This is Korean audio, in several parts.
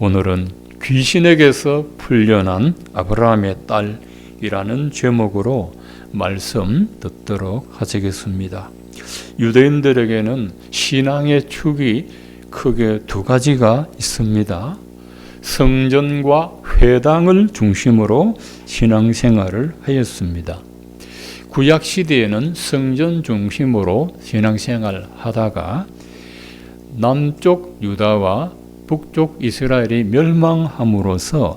오늘은 귀신에게서 풀려난 아브라함의 딸이라는 제목으로 말씀 듣도록 하시겠습니다. 유대인들에게는 신앙의 축이 크게 두 가지가 있습니다. 성전과 회당을 중심으로 신앙생활을 하였습니다. 구약 시대에는 성전 중심으로 신앙생활 하다가 남쪽 유다와 북쪽 이스라엘이 멸망함으로써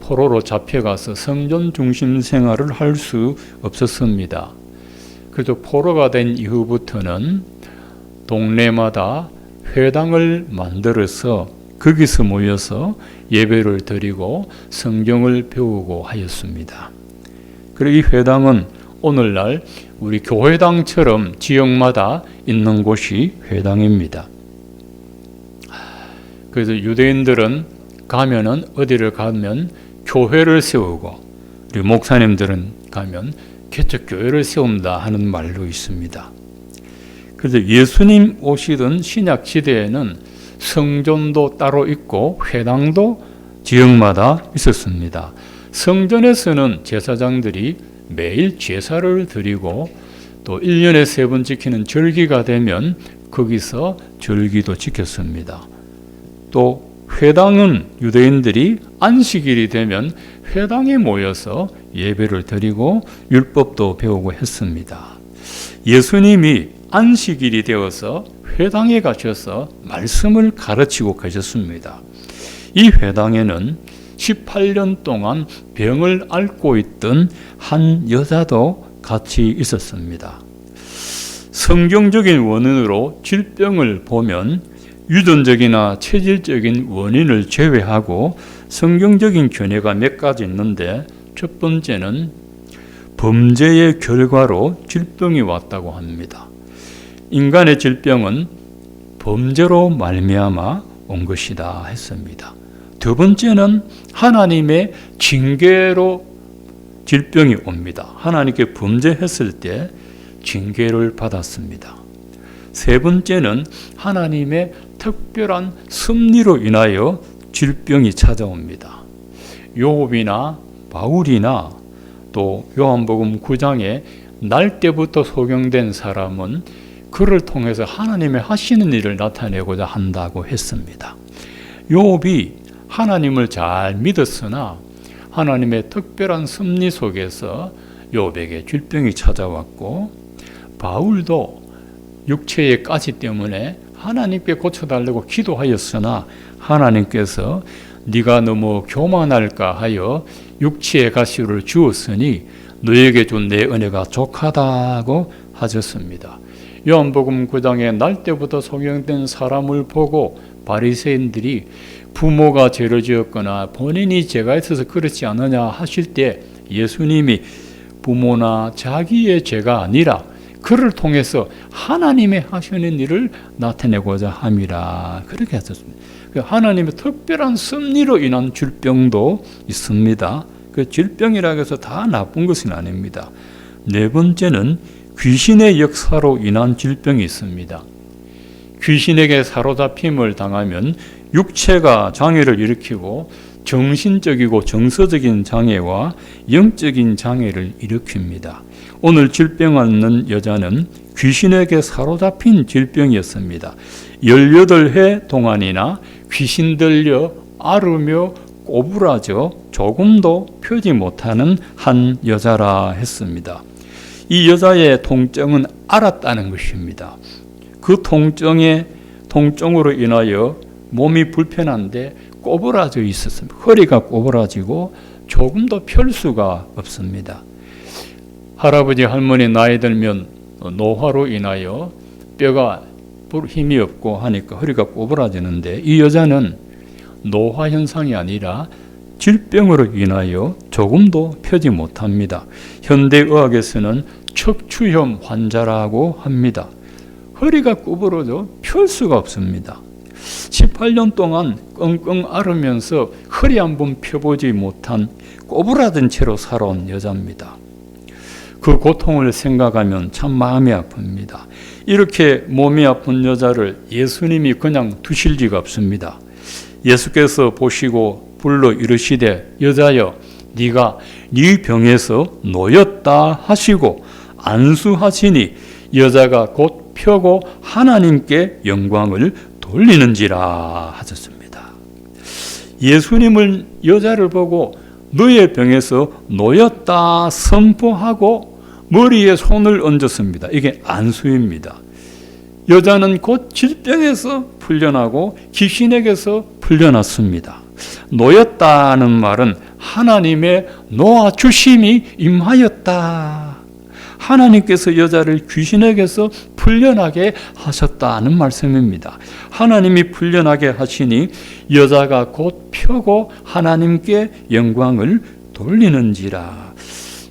포로로 잡혀가서 성전 중심 생활을 할 수 없었습니다. 그래도 포로가 된 이후부터는 동네마다 회당을 만들어서 거기서 모여서 예배를 드리고 성경을 배우고 하였습니다. 그리고 이 회당은 오늘날 우리 교회당처럼 지역마다 있는 곳이 회당입니다. 그래서 유대인들은 가면은 어디를 가면 교회를 세우고 우리 목사님들은 가면 개척 교회를 세운다 하는 말도 있습니다. 그래서 예수님 오시던 신약 시대에는 성전도 따로 있고 회당도 지역마다 있었습니다. 성전에서는 제사장들이 매일 제사를 드리고 또 1년에 세 번 지키는 절기가 되면 거기서 절기도 지켰습니다. 또 회당은 유대인들이 안식일이 되면 회당에 모여서 예배를 드리고 율법도 배우고 했습니다. 예수님이 안식일이 되어서 회당에 가셔서 말씀을 가르치고 계셨습니다. 이 회당에는 18년 동안 병을 앓고 있던 한 여자도 같이 있었습니다. 성경적인 원인으로 질병을 보면 유전적이나 체질적인 원인을 제외하고 성경적인 견해가 몇 가지 있는데 첫 번째는 범죄의 결과로 질병이 왔다고 합니다. 인간의 질병은 범죄로 말미암아 온 것이다 했습니다. 두 번째는 하나님의 징계로 질병이 옵니다. 하나님께 범죄했을 때 징계를 받았습니다. 세 번째는 하나님의 특별한 섭리로 인하여 질병이 찾아옵니다. 요업이나 바울이나 또 요한복음 9장에 날 때부터 소경된 사람은 그를 통해서 하나님의 하시는 일을 나타내고자 한다고 했습니다. 요업이 하나님을 잘 믿었으나 하나님의 특별한 섭리 속에서 요백에 질병이 찾아왔고 바울도 육체의 가시 때문에 하나님께 고쳐달라고 기도하였으나 하나님께서 네가 너무 교만할까 하여 육체의 가시를 주었으니 너에게 준 내 은혜가 족하다고 하셨습니다. 요한복음 9장에 날 때부터 소경된 사람을 보고 바리새인들이 부모가 죄를 지었거나 본인이 죄가 있어서 그렇지 않느냐 하실 때 예수님이 부모나 자기의 죄가 아니라 그를 통해서 하나님의 하시는 일을 나타내고자 함이라 그렇게 하셨습니다. 그 하나님의 특별한 섭리로 인한 질병도 있습니다. 그 질병이라고 해서 다 나쁜 것은 아닙니다. 네 번째는 귀신의 역사로 인한 질병이 있습니다. 귀신에게 사로잡힘을 당하면 육체가 장애를 일으키고 정신적이고 정서적인 장애와 영적인 장애를 일으킵니다. 오늘 질병 앓는 여자는 귀신에게 사로잡힌 질병이었습니다. 18해 동안이나 귀신 들려 앓으며 꼬부라져 조금도 펴지 못하는 한 여자라 했습니다. 이 여자의 통증은 알았다는 것입니다. 그 통증의 통증으로 인하여 몸이 불편한데 꼬부라져 있었습니다. 허리가 꼬부라지고 조금도 펼 수가 없습니다. 할아버지 할머니 나이 들면 노화로 인하여 뼈가 힘이 없고 하니까 허리가 꼬부라지는데 이 여자는 노화 현상이 아니라 질병으로 인하여 조금도 펴지 못합니다. 현대 의학에서는 척추염 환자라고 합니다. 허리가 구부러져 펼 수가 없습니다. 18년 동안 끙끙 앓으면서 허리 한 번 펴보지 못한 꼬부라진 채로 살아온 여자입니다. 그 고통을 생각하면 참 마음이 아픕니다. 이렇게 몸이 아픈 여자를 예수님이 그냥 두실 리가 없습니다. 예수께서 보시고 불러 이르시되 여자여 네가 네 병에서 놓였다 하시고 안수하시니 여자가 곧 펴고 하나님께 영광을 돌리는지라 하셨습니다. 예수님을 여자를 보고 너의 병에서 놓였다 선포하고 머리에 손을 얹었습니다. 이게 안수입니다. 여자는 곧 질병에서 풀려나고 귀신에게서 풀려났습니다. 놓였다는 말은 하나님의 놓아 주심이 임하였다. 하나님께서 여자를 귀신에게서 풀려나게 하셨다는 말씀입니다. 하나님이 풀려나게 하시니 여자가 곧 펴고 하나님께 영광을 돌리는지라.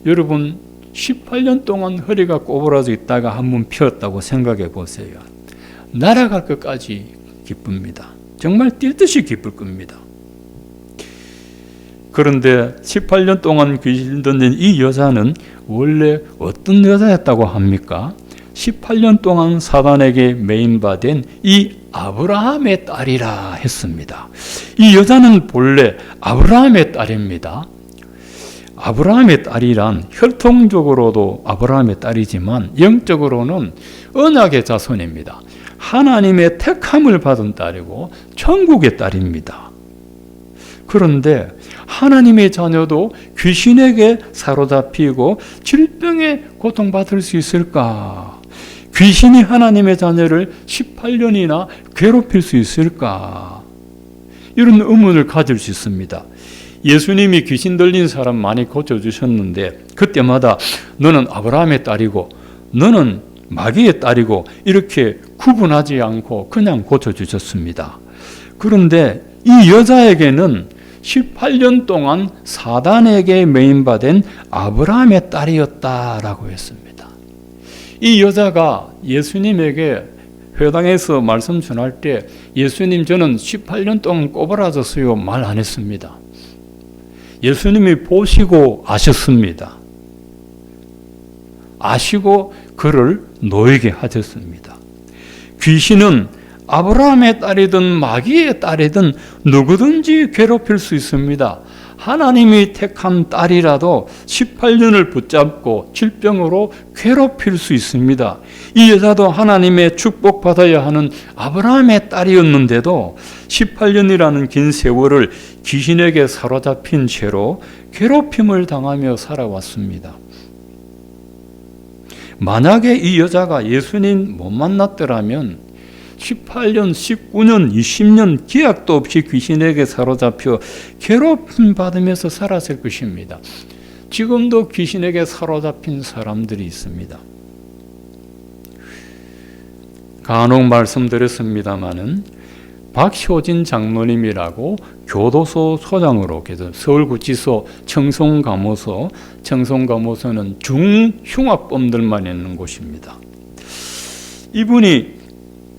여러분 18년 동안 허리가 꼬부라져 있다가 한 번 폈다고 생각해 보세요. 날아갈 것까지 기쁩니다. 정말 뛸 듯이 기쁠 겁니다. 그런데 18년 동안 귀신 던진 이 여자는 원래 어떤 여자였다고 합니까? 18년 동안 사단에게 매인받은 이 아브라함의 딸이라 했습니다. 이 여자는 본래 아브라함의 딸입니다. 아브라함의 딸이란 혈통적으로도 아브라함의 딸이지만 영적으로는 언약의 자손입니다. 하나님의 택함을 받은 딸이고 천국의 딸입니다. 그런데 하나님의 자녀도 귀신에게 사로잡히고 질병에 고통받을 수 있을까? 귀신이 하나님의 자녀를 18년이나 괴롭힐 수 있을까? 이런 의문을 가질 수 있습니다. 예수님이 귀신 들린 사람 많이 고쳐주셨는데 그때마다 너는 아브라함의 딸이고 너는 마귀의 딸이고 이렇게 구분하지 않고 그냥 고쳐주셨습니다. 그런데 이 여자에게는 18년 동안 사단에게 메인받은 아브라함의 딸이었다라고 했습니다. 이 여자가 예수님에게 회당에서 말씀 전할 때 예수님 저는 18년 동안 꼬부라졌어요 말 안 했습니다. 예수님이 보시고 아셨습니다. 아시고 그를 놓이게 하셨습니다. 귀신은 아브라함의 딸이든 마귀의 딸이든 누구든지 괴롭힐 수 있습니다. 하나님이 택한 딸이라도 18년을 붙잡고 질병으로 괴롭힐 수 있습니다. 이 여자도 하나님의 축복받아야 하는 아브라함의 딸이었는데도 18년이라는 긴 세월을 귀신에게 사로잡힌 채로 괴롭힘을 당하며 살아왔습니다. 만약에 이 여자가 예수님 못 만났더라면 18년, 19년, 20년 기약도 없이 귀신에게 사로잡혀 괴롭힘 받으면서 살았을 것입니다. 지금도 귀신에게 사로잡힌 사람들이 있습니다. 간혹 말씀드렸습니다마는 박효진 장로님이라고 교도소 소장으로 계속 서울구치소 청송감호소 청송감호소는 중흉악범들만 있는 곳입니다. 이분이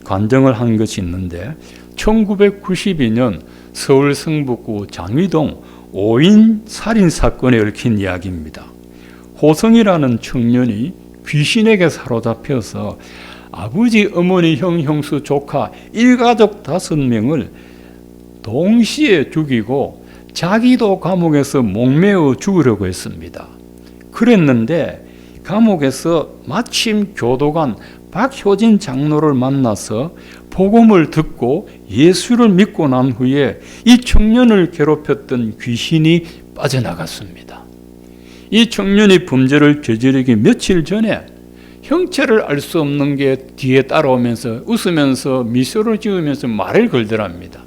관정을 한 것이 있는데 1992년 서울 성북구 장위동 5인 살인 사건에 얽힌 이야기입니다. 호성이라는 청년이 귀신에게 사로잡혀서 아버지, 어머니, 형, 형수, 조카 일가족 다섯 명을 동시에 죽이고 자기도 감옥에서 목매어 죽으려고 했습니다. 그랬는데 감옥에서 마침 교도관 박효진 장로를 만나서 복음을 듣고 예수를 믿고 난 후에 이 청년을 괴롭혔던 귀신이 빠져나갔습니다. 이 청년이 범죄를 저지르기 며칠 전에 형체를 알 수 없는 게 뒤에 따라오면서 웃으면서 미소를 지으면서 말을 걸더랍니다.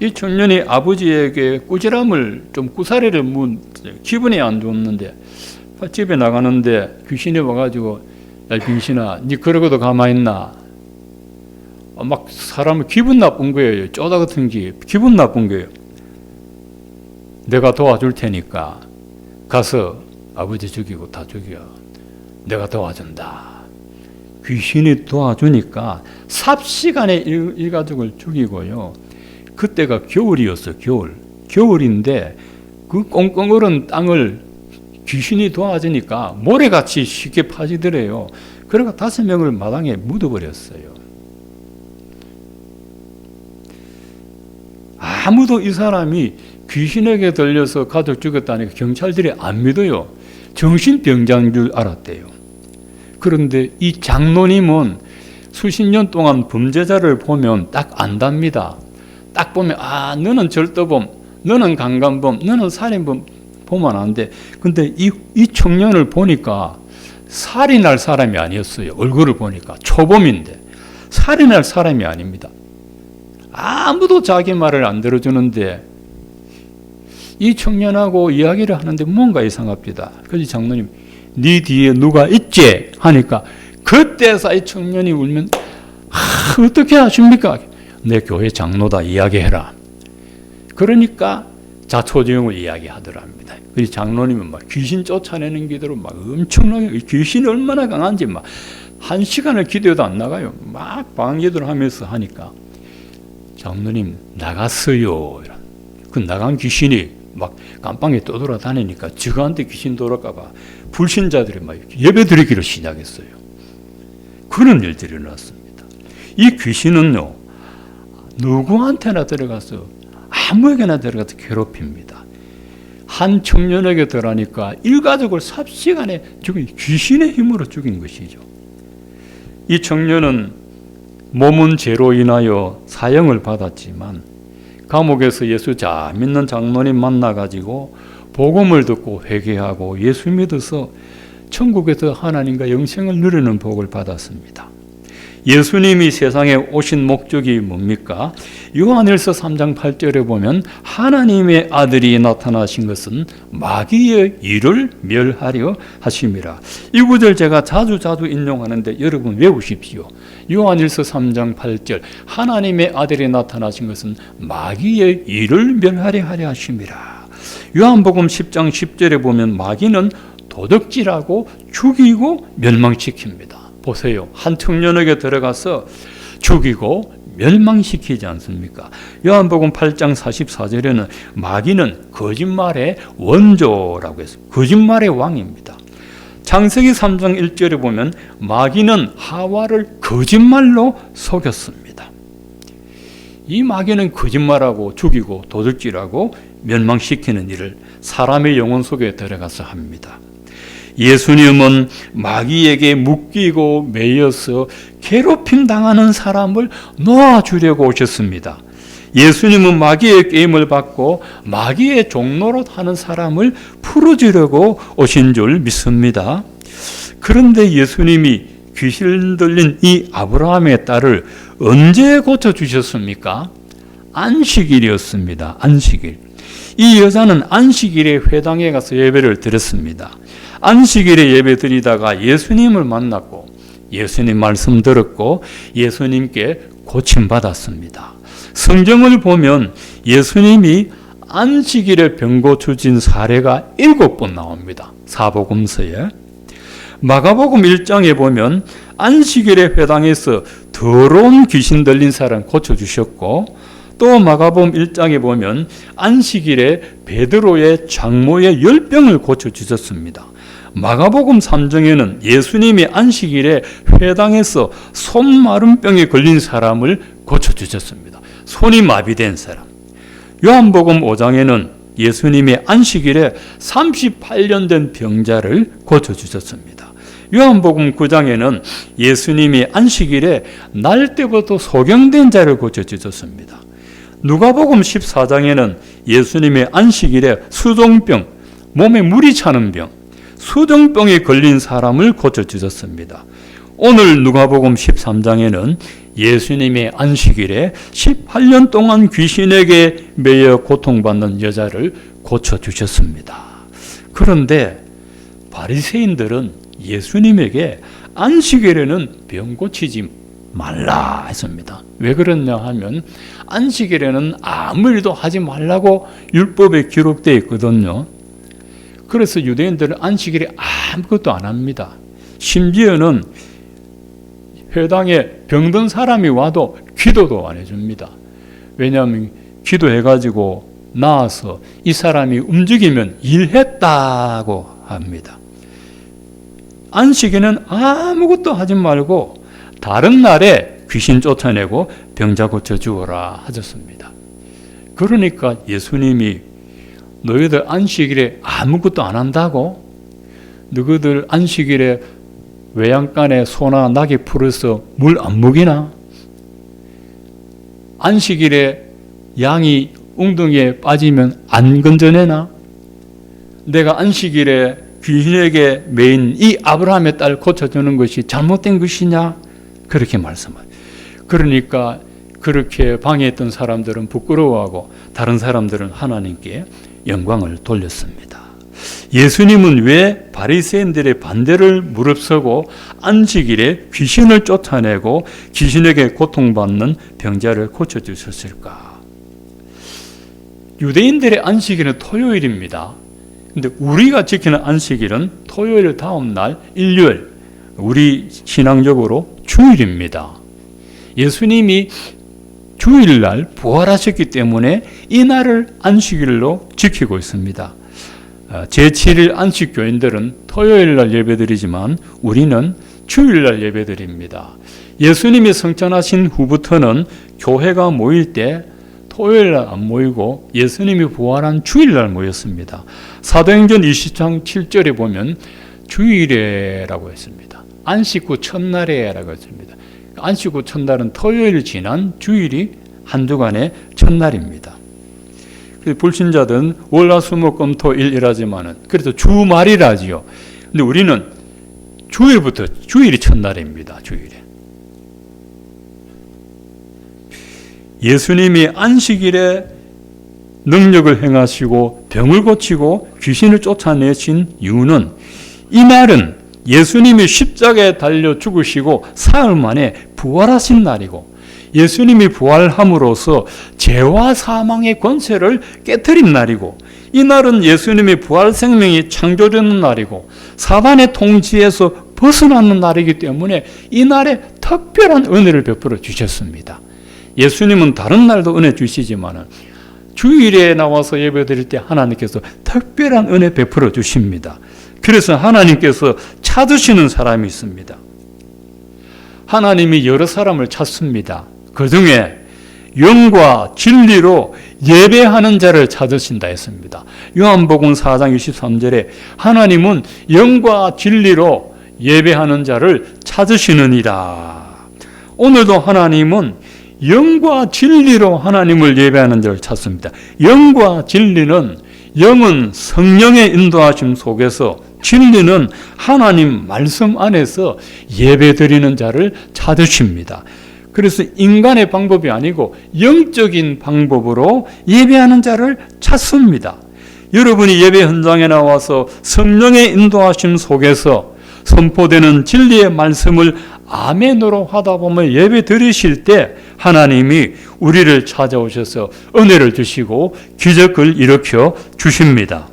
이 청년이 아버지에게 꾸지람을 좀 구사리를 문 기분이 안 좋았는데 집에 나가는데 귀신이 와가지고 야 빙신아 니 그러고도 가만히 있나? 어, 막 사람을 기분 나쁜 거예요. 쪼다 같은 게 기분 나쁜 거예요. 내가 도와줄 테니까 가서 아버지 죽이고 다 죽여. 내가 도와준다. 귀신이 도와주니까 삽시간에 일, 일가족을 죽이고요. 그때가 겨울이었어 겨울. 겨울인데 그 꽁꽁 얼은 땅을 귀신이 도와주니까 모래같이 쉽게 파지더래요. 그러니까 다섯 명을 마당에 묻어버렸어요. 아무도 이 사람이 귀신에게 들려서 가족 죽였다니까 경찰들이 안 믿어요. 정신병자인 줄 알았대요. 그런데 이 장로님은 수십 년 동안 범죄자를 보면 딱 안답니다. 딱 보면 아 너는 절도범, 너는 강간범, 너는 살인범 보면 안 돼. 근데 이, 이 청년을 보니까 살인할 사람이 아니었어요. 얼굴을 보니까 초범인데 살인할 사람이 아닙니다. 아무도 자기 말을 안 들어주는데 이 청년하고 이야기를 하는데 뭔가 이상합니다. 그래서 장로님, 네 뒤에 누가 있지? 하니까 그때서 이 청년이 울면 아, 어떻게 하십니까? 내 교회 장로다 이야기해라. 그러니까 자초지용을 이야기하더랍니다. 그래서 장로님은 막 귀신 쫓아내는 기도로 막 엄청나게 귀신이 얼마나 강한지 막 한 시간을 기도해도 안 나가요. 막 방기도를 하면서 하니까 장로님 나갔어요. 그 나간 귀신이 막 깜빵에 떠돌아다니니까 저한테 귀신 돌아까봐 불신자들이 막 예배 드리기를 시작했어요. 그런 일들이 일어났습니다. 이 귀신은요 누구한테나 들어가서 아무에게나 들어가서 괴롭힙니다. 한 청년에게 들어가니까 일가족을 삽시간에 죽인 귀신의 힘으로 죽인 것이죠. 이 청년은 몸은 죄로 인하여 사형을 받았지만 감옥에서 예수 잘 믿는 장로님 만나가지고 복음을 듣고 회개하고 예수 믿어서 천국에서 하나님과 영생을 누리는 복을 받았습니다. 예수님이 세상에 오신 목적이 뭡니까? 요한일서 3장 8절에 보면 하나님의 아들이 나타나신 것은 마귀의 일을 멸하려 하심이라. 이 구절 제가 자주 자주 인용하는데 여러분 외우십시오. 요한일서 3장 8절 하나님의 아들이 나타나신 것은 마귀의 일을 멸하려 하려 하심이라. 요한복음 10장 10절에 보면 마귀는 도둑질하고 죽이고 멸망시킵니다. 보세요. 한 청년에게 들어가서 죽이고 멸망시키지 않습니까? 요한복음 8장 44절에는 마귀는 거짓말의 원조라고 해서 거짓말의 왕입니다. 창세기 3장 1절에 보면 마귀는 하와를 거짓말로 속였습니다. 이 마귀는 거짓말하고 죽이고 도둑질하고 멸망시키는 일을 사람의 영혼 속에 들어가서 합니다. 예수님은 마귀에게 묶이고 매여서 괴롭힘 당하는 사람을 놓아주려고 오셨습니다. 예수님은 마귀의 게임을 받고 마귀의 종로로 하는 사람을 풀어주려고 오신 줄 믿습니다. 그런데 예수님이 귀신 들린 이 아브라함의 딸을 언제 고쳐주셨습니까? 안식일이었습니다. 안식일. 이 여자는 안식일에 회당에 가서 예배를 드렸습니다. 안식일에 예배 드리다가 예수님을 만났고 예수님 말씀 들었고 예수님께 고침 받았습니다. 성경을 보면 예수님이 안식일에 병 고쳐진 사례가 일곱 번 나옵니다. 사복음서에. 마가복음 1장에 보면 안식일에 회당에서 더러운 귀신 들린 사람 고쳐주셨고 또 마가복음 1장에 보면 안식일에 베드로의 장모의 열병을 고쳐주셨습니다. 마가복음 3장에는 예수님이 안식일에 회당에서 손마름병에 걸린 사람을 고쳐주셨습니다. 손이 마비된 사람. 요한복음 5장에는 예수님이 안식일에 38년 된 병자를 고쳐주셨습니다. 요한복음 9장에는 예수님이 안식일에 날 때부터 소경된 자를 고쳐주셨습니다. 누가복음 14장에는 예수님의 안식일에 수종병, 몸에 물이 차는 병, 수정병에 걸린 사람을 고쳐 주셨습니다. 오늘 누가복음 13장에는 예수님의 안식일에 18년 동안 귀신에게 매여 고통받는 여자를 고쳐 주셨습니다. 그런데 바리새인들은 예수님에게 안식일에는 병 고치지 말라 했습니다. 왜 그러냐 하면 안식일에는 아무 일도 하지 말라고 율법에 기록되어 있거든요. 그래서 유대인들은 안식일에 아무것도 안 합니다. 심지어는 회당에 병든 사람이 와도 기도도 안 해줍니다. 왜냐하면 기도해가지고 나와서 이 사람이 움직이면 일했다고 합니다. 안식에는 아무것도 하지 말고 다른 날에 귀신 쫓아내고 병자 고쳐 주어라 하셨습니다. 그러니까 예수님이 너희들 안식일에 아무것도 안 한다고? 너희들 안식일에 외양간에 소나 낙이 풀어서 물 안 먹이나? 안식일에 양이 웅덩이에 빠지면 안 건져내나? 내가 안식일에 귀신에게 매인 이 아브라함의 딸 고쳐주는 것이 잘못된 것이냐? 그렇게 말씀을. 그러니까 그렇게 방해했던 사람들은 부끄러워하고 다른 사람들은 하나님께 영광을 돌렸습니다. 예수님은 왜 바리새인들의 반대를 무릅쓰고 안식일에 귀신을 쫓아내고 귀신에게 고통받는 병자를 고쳐 주셨을까? 유대인들의 안식일은 토요일입니다. 근데 우리가 지키는 안식일은 토요일 다음 날 일요일 우리 신앙적으로 주일입니다. 예수님이 주일날 부활하셨기 때문에 이 날을 안식일로 지키고 있습니다. 어, 제7일 안식 교인들은 토요일 날 예배드리지만 우리는 주일 날 예배드립니다. 예수님이 성천하신 후부터는 교회가 모일 때 토요일 날 안 모이고 예수님이 부활한 주일 날 모였습니다. 사도행전 20장 7절에 보면 주일에라고 했습니다. 안식 후 첫날에라고 했습니다. 안식 후 첫날은 토요일 지난 주일이 한두간의 첫날입니다. 불신자들은 월화수목금토일 일하지만은 그래서 주말이라지요. 근데 우리는 주일부터 주일이 첫날입니다. 주일에. 예수님이 안식일에 능력을 행하시고 병을 고치고 귀신을 쫓아내신 이유는 이 날은 예수님이 십자가에 달려 죽으시고 사흘 만에 부활하신 날이고 예수님이 부활함으로써 죄와 사망의 권세를 깨뜨린 날이고 이 날은 예수님의 부활 생명이 창조되는 날이고 사단의 통치에서 벗어나는 날이기 때문에 이 날에 특별한 은혜를 베풀어 주셨습니다. 예수님은 다른 날도 은혜 주시지만 주일에 나와서 예배 드릴 때 하나님께서 특별한 은혜 베풀어 주십니다. 그래서 하나님께서 찾으시는 사람이 있습니다. 하나님이 여러 사람을 찾습니다. 그 중에 영과 진리로 예배하는 자를 찾으신다 했습니다. 요한복음 4장 23절에 하나님은 영과 진리로 예배하는 자를 찾으시느니라. 오늘도 하나님은 영과 진리로 하나님을 예배하는 자를 찾습니다. 영과 진리는 영은 성령의 인도하심 속에서 진리는 하나님 말씀 안에서 예배 드리는 자를 찾으십니다. 그래서 인간의 방법이 아니고 영적인 방법으로 예배하는 자를 찾습니다. 여러분이 예배 현장에 나와서 성령의 인도하심 속에서 선포되는 진리의 말씀을 아멘으로 하다 보면 예배 드리실 때 하나님이 우리를 찾아오셔서 은혜를 주시고 기적을 일으켜 주십니다.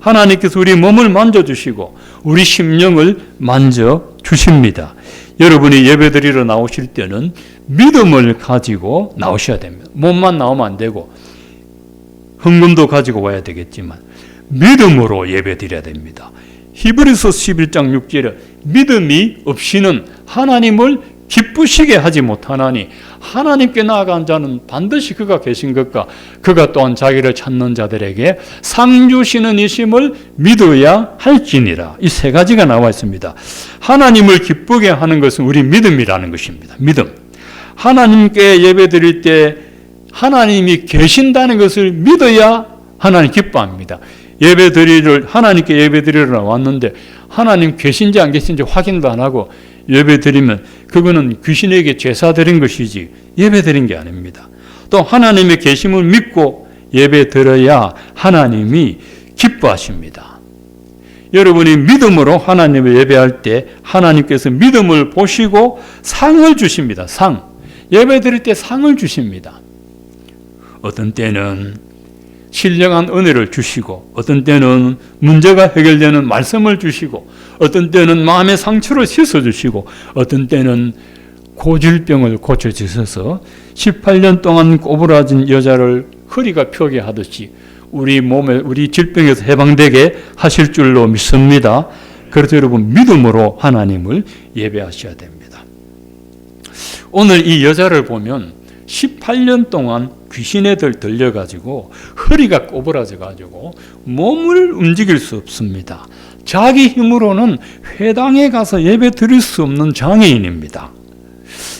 하나님께서 우리 몸을 만져 주시고 우리 심령을 만져 주십니다. 여러분이 예배드리러 나오실 때는 믿음을 가지고 나오셔야 됩니다. 몸만 나오면 안 되고 헌금도 가지고 와야 되겠지만 믿음으로 예배드려야 됩니다. 히브리서 11장 6절에 믿음이 없이는 하나님을 기쁘시게 하지 못하나니 하나님께 나아간 자는 반드시 그가 계신 것과 그가 또한 자기를 찾는 자들에게 상 주시는 이심을 믿어야 할지니라. 이 세 가지가 나와 있습니다. 하나님을 기쁘게 하는 것은 우리 믿음이라는 것입니다. 믿음. 하나님께 예배드릴 때 하나님이 계신다는 것을 믿어야 하나님 기뻐합니다. 예배드리를 하나님께 예배드리러 왔는데 하나님 계신지 안 계신지 확인도 안 하고 예배 드리면 그거는 귀신에게 제사 드린 것이지 예배 드린 게 아닙니다. 또 하나님의 계심을 믿고 예배 드려야 하나님이 기뻐하십니다. 여러분이 믿음으로 하나님을 예배할 때 하나님께서 믿음을 보시고 상을 주십니다. 상. 예배 드릴 때 상을 주십니다. 어떤 때는 신령한 은혜를 주시고 어떤 때는 문제가 해결되는 말씀을 주시고 어떤 때는 마음의 상처를 씻어 주시고 어떤 때는 고질병을 고쳐 주셔서 18년 동안 꼬부라진 여자를 허리가 펴게 하듯이 우리 몸에 우리 질병에서 해방되게 하실 줄로 믿습니다. 그래서 여러분 믿음으로 하나님을 예배하셔야 됩니다. 오늘 이 여자를 보면 18년 동안 귀신에 들 들려가지고 허리가 꼬부라져가지고 몸을 움직일 수 없습니다. 자기 힘으로는 회당에 가서 예배 드릴 수 없는 장애인입니다.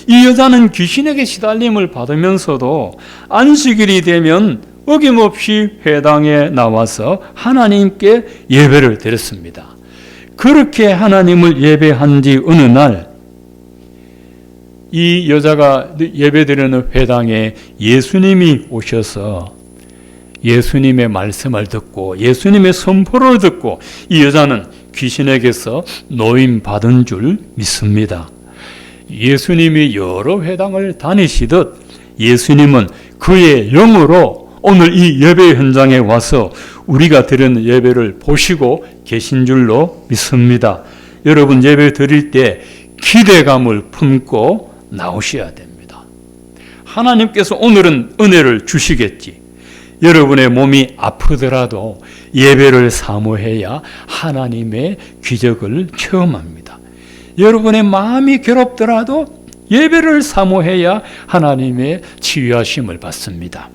이 여자는 귀신에게 시달림을 받으면서도 안식일이 되면 어김없이 회당에 나와서 하나님께 예배를 드렸습니다. 그렇게 하나님을 예배한 지 어느 날, 이 여자가 예배드리는 회당에 예수님이 오셔서 예수님의 말씀을 듣고 예수님의 선포를 듣고 이 여자는 귀신에게서 노임 받은 줄 믿습니다. 예수님이 여러 회당을 다니시듯 예수님은 그의 영으로 오늘 이 예배 현장에 와서 우리가 드리는 예배를 보시고 계신 줄로 믿습니다. 여러분 예배 드릴 때 기대감을 품고 나오셔야 됩니다. 하나님께서 오늘은 은혜를 주시겠지. 여러분의 몸이 아프더라도 예배를 사모해야 하나님의 기적을 체험합니다. 여러분의 마음이 괴롭더라도 예배를 사모해야 하나님의 치유하심을 받습니다.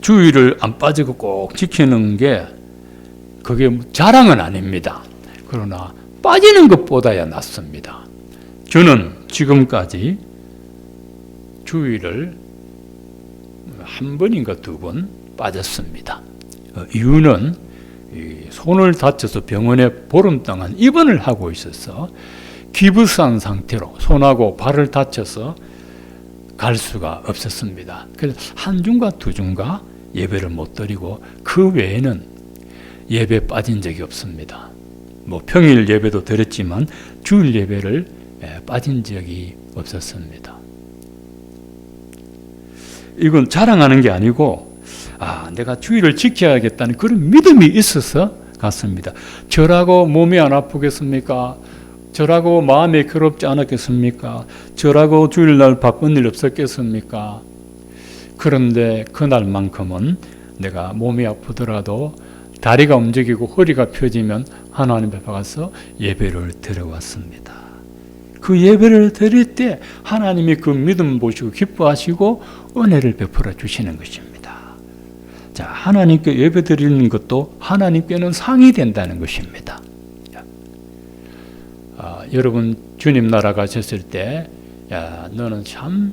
주의를 안 빠지고 꼭 지키는 게 그게 자랑은 아닙니다. 그러나 빠지는 것보다야 낫습니다. 저는 지금까지 주의를 한 번인가 두 번 빠졌습니다. 어, 이유는 이 손을 다쳐서 병원에 보름동안 입원을 하고 있어서 기부상 상태로 손하고 발을 다쳐서 갈 수가 없었습니다. 그래서 한 중과 두 중과 예배를 못 드리고 그 외에는 예배 빠진 적이 없습니다. 뭐 평일 예배도 드렸지만 주일 예배를 예, 빠진 적이 없었습니다. 이건 자랑하는 게 아니고 아 내가 주의를 지켜야겠다는 그런 믿음이 있어서 갔습니다. 저라고 몸이 안 아프겠습니까? 저라고 마음이 괴롭지 않았겠습니까? 저라고 주일날 바쁜 일 없었겠습니까? 그런데 그날만큼은 내가 몸이 아프더라도 다리가 움직이고 허리가 펴지면 하나님 앞에 가서 예배를 드려왔습니다. 그 예배를 드릴 때 하나님이 그 믿음 보시고 기뻐하시고 은혜를 베풀어 주시는 것입니다. 자, 하나님께 예배 드리는 것도 하나님께는 상이 된다는 것입니다. 아, 여러분 주님 나라 가셨을 때, 야, 너는 참,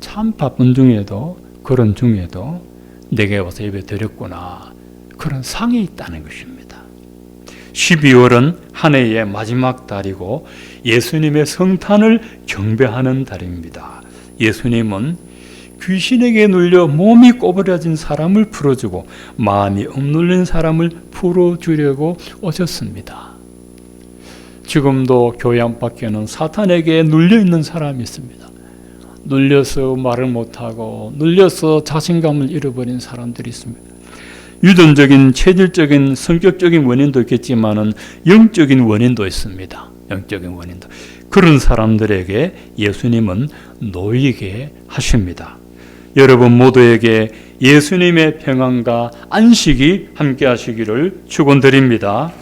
참 바쁜 중에도 그런 중에도 내게 와서 예배 드렸구나. 그런 상이 있다는 것입니다. 12월은 한 해의 마지막 달이고 예수님의 성탄을 경배하는 달입니다. 예수님은 귀신에게 눌려 몸이 꼬부라진 사람을 풀어주고 마음이 억눌린 사람을 풀어주려고 오셨습니다. 지금도 교회 안팎에는 사탄에게 눌려 있는 사람이 있습니다. 눌려서 말을 못하고 눌려서 자신감을 잃어버린 사람들이 있습니다. 유전적인 체질적인 성격적인 원인도 있겠지만은 영적인 원인도 있습니다. 영적인 원인도 그런 사람들에게 예수님은 놓이게 하십니다. 여러분 모두에게 예수님의 평안과 안식이 함께 하시기를 축원드립니다.